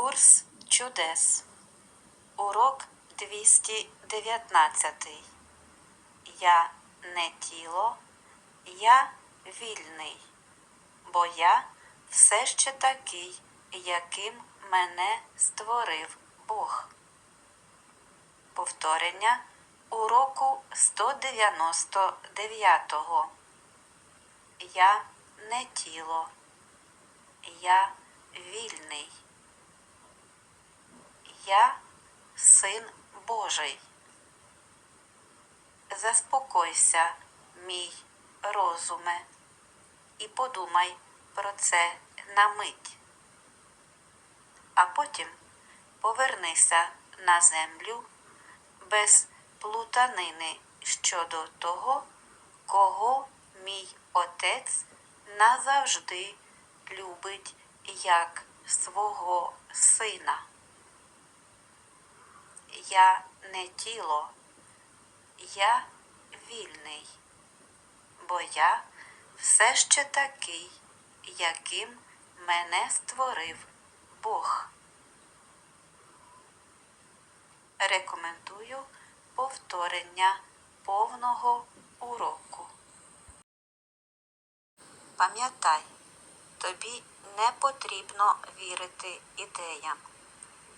Курс чудес. Урок 219. Я не тіло, я вільний, бо я все ще такий, яким мене створив Бог. Повторення уроку 199. Я не тіло, я вільний. Я син Божий. Заспокойся, мій розуме, і подумай про це на мить. А потім повернися на землю без плутанини щодо того, кого мій отець назавжди любить як свого сина. Я не тіло, я вільний, бо я все ще такий, яким мене створив Бог. Рекомендую повторення повного уроку. Пам'ятай, тобі не потрібно вірити ідеям.